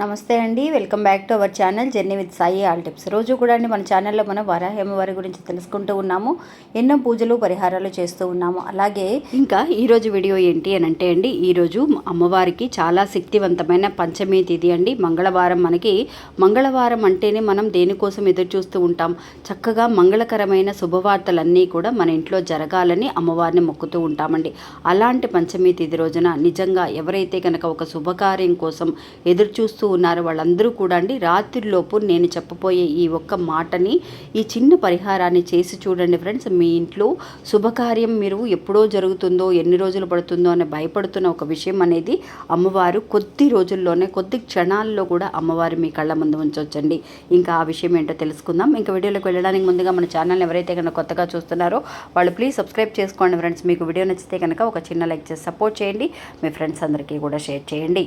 నమస్తే అండి welcome back to our channel journey with Sai all tips. రోజు కూడా అండి మన ఛానల్లో మనం వరాహేమ వారి గురించి తెలుసుకుంటూ ఉన్నాము ఎన్నో పూజలు పరిహారాలు చేస్తూ ఉన్నాము. అలాగే ఇంకా ఈరోజు వీడియో ఏంటి అని అంటే అండి ఈరోజు అమ్మవారికి చాలా శక్తివంతమైన పంచమి తిథి అండి. మంగళవారం మనకి మంగళవారం అంటేనే మనం దేనికోసం ఎదురు చూస్తూ ఉంటాం. చక్కగా మంగళకరమైన శుభవార్తలన్నీ కూడా మన ఇంట్లో జరగాలని అమ్మవారిని మొక్కుతూ ఉంటామండి. అలాంటి పంచమి తిథి రోజున నిజంగా ఎవరైతే కనుక ఒక శుభకార్యం కోసం ఎదురు చూస్తూ ఉన్నారు వాళ్ళందరూ కూడా అండి. రాత్రిలోపు నేను చెప్పబోయే ఈ ఒక్క మాటని ఈ చిన్న పరిహారాన్ని చేసి చూడండి ఫ్రెండ్స్. మీ ఇంట్లో శుభకార్యం మీరు ఎప్పుడో జరుగుతుందో ఎన్ని రోజులు పడుతుందో అని భయపడుతున్న ఒక విషయం అనేది అమ్మవారు కొద్ది రోజుల్లోనే కొద్ది క్షణాల్లో కూడా అమ్మవారు మీ కళ్ళ ముందు ఉంచవచ్చండి ఇంకా ఆ విషయం ఏంటో తెలుసుకుందాం. ఇంకా వీడియోలోకి వెళ్ళడానికి ముందుగా మన ఛానల్ ఎవరైతే కనుక కొత్తగా చూస్తున్నారో వాళ్ళు ప్లీజ్ సబ్స్క్రైబ్ చేసుకోండి ఫ్రెండ్స్. మీకు వీడియో నచ్చితే కనుక ఒక చిన్న లైక్ చేసి సపోర్ట్ చేయండి. మీ ఫ్రెండ్స్ అందరికీ కూడా షేర్ చేయండి.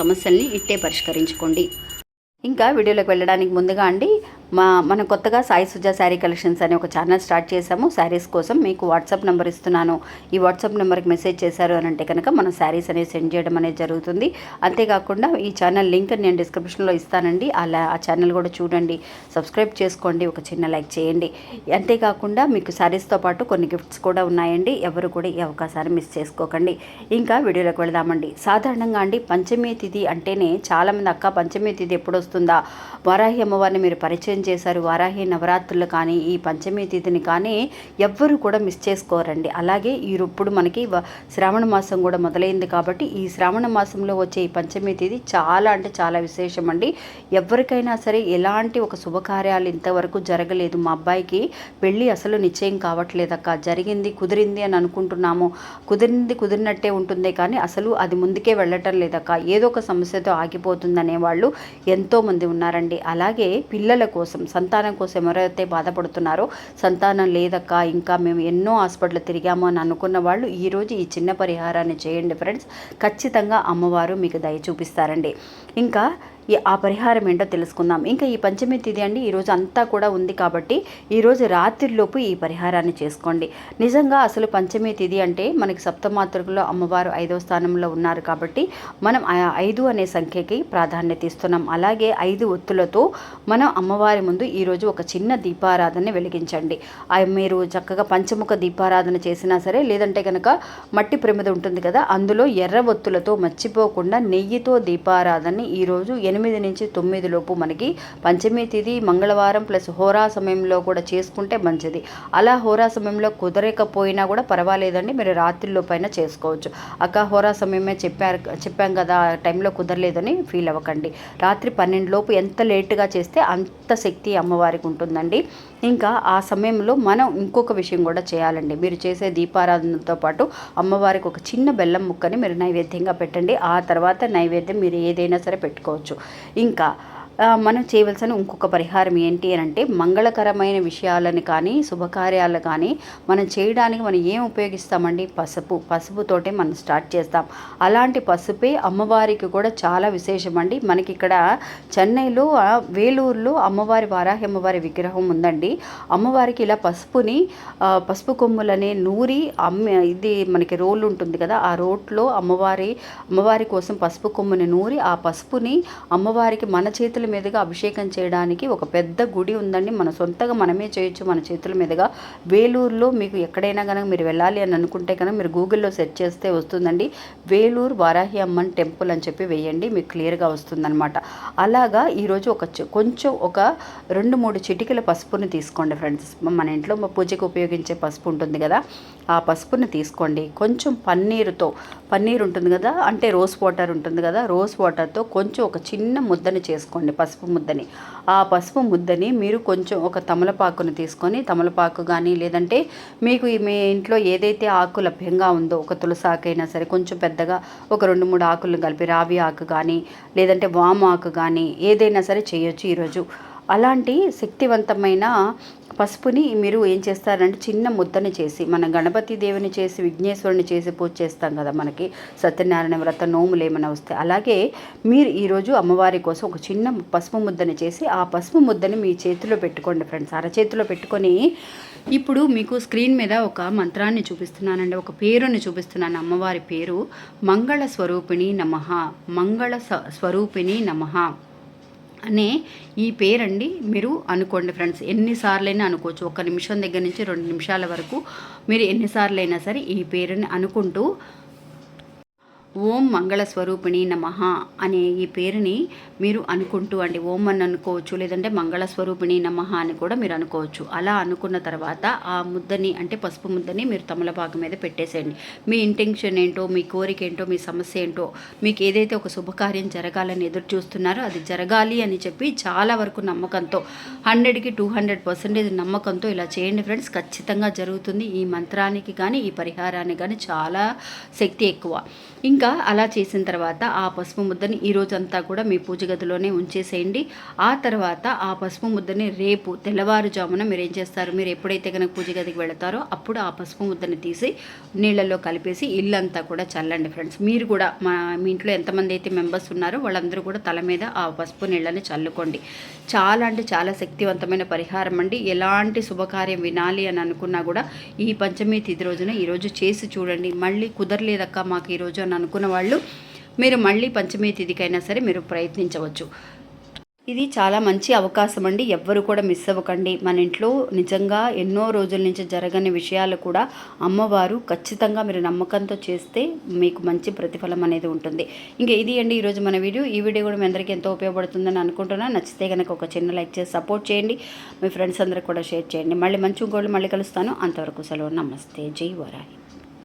సమస్యల్ని ఇట్టే పరిష్కరించుకోండి. ఇంకా వీడియోలోకి వెళ్ళడానికి ముందుగా అండి మా మనం కొత్తగా సాయి సుజా శారీ కలెక్షన్స్ అనే ఒక ఛానల్ స్టార్ట్ చేశాము. శారీస్ కోసం మీకు వాట్సాప్ నెంబర్ ఇస్తున్నాను. ఈ వాట్సాప్ నెంబర్కి మెసేజ్ చేశారు అని అంటే కనుక మనం శారీస్ అనేది సెండ్ చేయడం అనేది జరుగుతుంది. అంతేకాకుండా ఈ ఛానల్ లింక్ నేను డిస్క్రిప్షన్లో ఇస్తానండి. అలా ఆ ఛానల్ కూడా చూడండి. సబ్స్క్రైబ్ చేసుకోండి. ఒక చిన్న లైక్ చేయండి. అంతేకాకుండా మీకు శారీస్తో పాటు కొన్ని గిఫ్ట్స్ కూడా ఉన్నాయండి. ఎవరు కూడా ఈ అవకాశాన్ని మిస్ చేసుకోకండి. ఇంకా వీడియోలోకి వెళదామండి. సాధారణంగా అండి పంచమి తిథి అంటేనే చాలామంది అక్క పంచమి తిథి ఎప్పుడు వస్తుందా? వారాహి అమ్మవారిని మీరు పరిచయం చేశారు. వారాహి నవరాత్రులు కానీ ఈ పంచమి తిథిని కానీ ఎవ్వరు కూడా మిస్ చేసుకోరండి. అలాగే ఈ ఇప్పుడు మనకి వ- శ్రావణ మాసం కూడా మొదలైంది కాబట్టి ఈ శ్రావణ మాసంలో వచ్చే ఈ పంచమి తిథి చాలా అంటే చాలా విశేషం అండి ఎవరికైనా సరే ఎలాంటి ఒక శుభకార్యాలు ఇంతవరకు జరగలేదు. మా అబ్బాయికి పెళ్ళి అసలు నిశ్చయం కావట్లేదక్క జరిగింది కుదిరింది అని అనుకుంటున్నాము. కుదిరింది కుదిరినట్టే ఉంటుంది కానీ అసలు అది ముందుకే వెళ్ళటం లేదక్క ఏదో ఒక సమస్యతో ఆగిపోతుందనే వాళ్ళు ఎంతోమంది ఉన్నారండి. అలాగే పిల్లల కోసం సంతానం కోసం ఎవరైతే బాధపడుతున్నారో సంతానం లేదక్క ఇంకా మేము ఎన్నో హాస్పిటల్ తిరిగాము అని అనుకున్న వాళ్ళు ఈరోజు ఈ చిన్న పరిహారాన్ని చేయండి ఫ్రెండ్స్. ఖచ్చితంగా అమ్మవారు మీకు దయ చూపిస్తారండి. ఇంకా ఈ ఆ పరిహారం ఏంటో తెలుసుకుందాం. ఇంకా ఈ పంచమి తిథి అండి ఈరోజు అంతా కూడా ఉంది కాబట్టి ఈరోజు రాత్రిలోపు ఈ పరిహారాన్ని చేసుకోండి. నిజంగా అసలు పంచమి తిథి అంటే మనకి సప్తమాతృకలో అమ్మవారు ఐదవ స్థానంలో ఉన్నారు కాబట్టి మనం ఆ ఐదు అనే సంఖ్యకి ప్రాధాన్యత ఇస్తున్నాం. అలాగే ఐదు ఒత్తులతో మనం అమ్మవారి ముందు ఈరోజు ఒక చిన్న దీపారాధన వెలిగించండి. మీరు చక్కగా పంచముఖ దీపారాధన చేసినా సరే లేదంటే కనుక మట్టి ప్రమిద ఉంటుంది కదా అందులో ఎర్ర ఒత్తులతో మర్చిపోకుండా నెయ్యితో దీపారాధనని ఈరోజు ఎనిమిది నుంచి తొమ్మిది లోపు మనకి పంచమి తిథి మంగళవారం ప్లస్ హోరా సమయంలో కూడా చేసుకుంటే మంచిది. అలా హోరా సమయంలో కుదరకపోయినా కూడా పర్వాలేదండి మీరు రాత్రిలో పైన చేసుకోవచ్చు. అక్క హోరా సమయమే చెప్పారు చెప్పాం కదా ఆ టైంలో కుదరలేదని ఫీల్ అవ్వకండి. రాత్రి పన్నెండు లోపు ఎంత లేటుగా చేస్తే అంత శక్తి అమ్మవారికి ఉంటుందండి. ఇంకా ఆ సమయంలో మనం ఇంకొక విషయం కూడా చేయాలండి. మీరు చేసే దీపారాధనతో పాటు అమ్మవారికి ఒక చిన్న బెల్లం ముక్కని మీరు నైవేద్యంగా పెట్టండి. ఆ తర్వాత నైవేద్యం మీరు ఏదైనా సరే పెట్టుకోవచ్చు. ఇంకా ఆ, మనం చేయవలసిన ఇంకొక పరిహారం ఏంటి అని అంటే మంగళకరమైన విషయాలను కానీ శుభకార్యాలు కానీ మనం చేయడానికి మనం ఏం ఉపయోగిస్తామండి? పసుపు. పసుపుతోటే మనం స్టార్ట్ చేస్తాం. అలాంటి పసుపే అమ్మవారికి కూడా చాలా విశేషం అండి మనకి ఇక్కడ చెన్నైలో వేలూరులో అమ్మవారి వారాహి అమ్మవారి విగ్రహం ఉందండి. అమ్మవారికి ఇలా పసుపుని పసుపు కొమ్ములనే నూరి అమ్మ ఇది మనకి రోల్ ఉంటుంది కదా ఆ రోట్లో అమ్మవారి అమ్మవారి కోసం పసుపు కొమ్ముని నూరి ఆ పసుపుని అమ్మవారికి మన చేతుల మీదుగా అభిషేకం చేయడానికి ఒక పెద్ద గుడి ఉందండి. మన సొంతగా మనమే చేయొచ్చు. మన చేతుల మీదుగా వేలూరులో మీకు ఎక్కడైనా కనుక మీరు వెళ్ళాలి అని అనుకుంటే కనుక మీరు గూగుల్లో సెర్చ్ చేస్తే వస్తుందండి. వేలూరు వారాహి అమ్మన్ టెంపుల్ అని చెప్పి వేయండి. మీకు క్లియర్గా వస్తుందన్నమాట. అలాగా ఈరోజు ఒక చె- కొంచెం ఒక రెండు మూడు చిటికల పసుపుని తీసుకోండి ఫ్రెండ్స్. మన ఇంట్లో మా పూజకు ఉపయోగించే పసుపు ఉంటుంది కదా. ఆ పసుపుని తీసుకోండి. కొంచెం పన్నీరుతో పన్నీర్ ఉంటుంది కదా. అంటే రోజ్ వాటర్ ఉంటుంది కదా. రోజ్ వాటర్తో కొంచెం ఒక చిన్న ముద్దని చేసుకోండి. పసుపు ముద్దని. ఆ పసుపు ముద్దని మీరు కొంచెం ఒక తమలపాకును తీసుకొని తమలపాకు కానీ లేదంటే మీకు మీ ఇంట్లో ఏదైతే ఆకు లభ్యంగా ఉందో ఒక తులసి ఆకైనా సరే కొంచెం పెద్దగా ఒక రెండు మూడు ఆకులను కలిపి రావి ఆకు కానీ లేదంటే వాము ఆకు కానీ ఏదైనా సరే చేయొచ్చు ఈరోజు. అలాంటి శక్తివంతమైన పసుపుని మీరు ఏం చేస్తారంటే చిన్న ముద్దని చేసి మన గణపతి దేవుని చేసి విఘ్నేశ్వరుని చేసి పూజ చేస్తాం కదా మనకి సత్యనారాయణ వ్రత నోములు ఏమైనా వస్తాయి అలాగే మీరు ఈరోజు అమ్మవారి కోసం ఒక చిన్న పసుపు ముద్దని చేసి ఆ పసుపు ముద్దని మీ చేతిలో పెట్టుకోండి ఫ్రెండ్స్. అరచేతిలో పెట్టుకొని ఇప్పుడు మీకు స్క్రీన్ మీద ఒక మంత్రాన్ని చూపిస్తున్నానండి. ఒక పేరుని చూపిస్తున్నాను. అమ్మవారి పేరు మంగళ స్వరూపిణి నమ. మంగళ స్వరూపిణి నమః. అనే ఈ పేరండి మీరు అనుకోండి ఫ్రెండ్స్. ఎన్నిసార్లైనా అనుకోవచ్చు. ఒక నిమిషం దగ్గర నుంచి రెండు నిమిషాల వరకు మీరు ఎన్నిసార్లైనా సరే ఈ పేరుని అనుకుంటూ ఓం మంగళ స్వరూపిణి నమః అనే ఈ పేరుని మీరు అనుకుంటూ అండి. ఓం అని అనుకోవచ్చు లేదంటే మంగళ స్వరూపిణి నమః అని కూడా మీరు అనుకోవచ్చు. అలా అనుకున్న తర్వాత ఆ ముద్దని అంటే పసుపు ముద్దని మీరు తమలపాకు మీద పెట్టేసేయండి. మీ ఇంటెన్షన్ ఏంటో మీ కోరిక ఏంటో మీ సమస్య ఏంటో మీకు ఏదైతే ఒక శుభకార్యం జరగాలని ఎదురు చూస్తున్నారో అది జరగాలి అని చెప్పి చాలా వరకు నమ్మకంతో హండ్రెడ్కి టూ హండ్రెడ్ పర్సెంటేజ్ నమ్మకంతో ఇలా చేయండి ఫ్రెండ్స్. ఖచ్చితంగా జరుగుతుంది. ఈ మంత్రానికి కానీ ఈ పరిహారానికి కానీ చాలా శక్తి ఎక్కువ. ఇంకా ఇంకా అలా చేసిన తర్వాత ఆ పసుపు ముద్దని ఈ రోజంతా కూడా మీ పూజ గదిలోనే ఉంచేసేయండి. ఆ తర్వాత ఆ పసుపు ముద్దని రేపు తెల్లవారుజామున మీరు ఏం చేస్తారు? మీరు ఎప్పుడైతే కనుక పూజ గదికి వెళతారో అప్పుడు ఆ పసుపు ముద్దని తీసి నీళ్ళల్లో కలిపేసి ఇల్లంతా కూడా చల్లండి ఫ్రెండ్స్. మీరు కూడా మా మీ ఇంట్లో ఎంతమంది అయితే మెంబర్స్ ఉన్నారో వాళ్ళందరూ కూడా తల మీద ఆ పసుపు నీళ్ళని చల్లుకోండి. చాలా అంటే చాలా శక్తివంతమైన పరిహారం అండి. ఎలాంటి శుభకార్యం వినాలి అని అనుకున్నా కూడా ఈ పంచమి తిథి రోజున ఈరోజు చేసి చూడండి. మళ్ళీ కుదరలేదక్క మాకు ఈరోజు అని అనుకున్న వాళ్ళు మీరు మళ్ళీ పంచమి తిథికైనా సరే మీరు ప్రయత్నించవచ్చు. ఇది చాలా మంచి అవకాశం అండి. ఎవ్వరు కూడా మిస్ అవ్వకండి. మన ఇంట్లో నిజంగా ఎన్నో రోజుల నుంచి జరగని విషయాలు కూడా అమ్మవారు ఖచ్చితంగా మీరు నమ్మకంతో చేస్తే మీకు మంచి ప్రతిఫలం అనేది ఉంటుంది. ఇంకా ఇది అండి ఈరోజు మన వీడియో. ఈ వీడియో కూడా మీ అందరికీ ఎంతో ఉపయోగపడుతుందని అనుకుంటున్నాను నచ్చితే కనుక ఒక చిన్న లైక్ చేసి సపోర్ట్ చేయండి. మీ ఫ్రెండ్స్ అందరికి కూడా షేర్ చేయండి. మళ్ళీ మంచి ఇంకోళ్ళు మళ్ళీ కలుస్తాను. అంతవరకు సెలవు. నమస్తే. జై వరాయి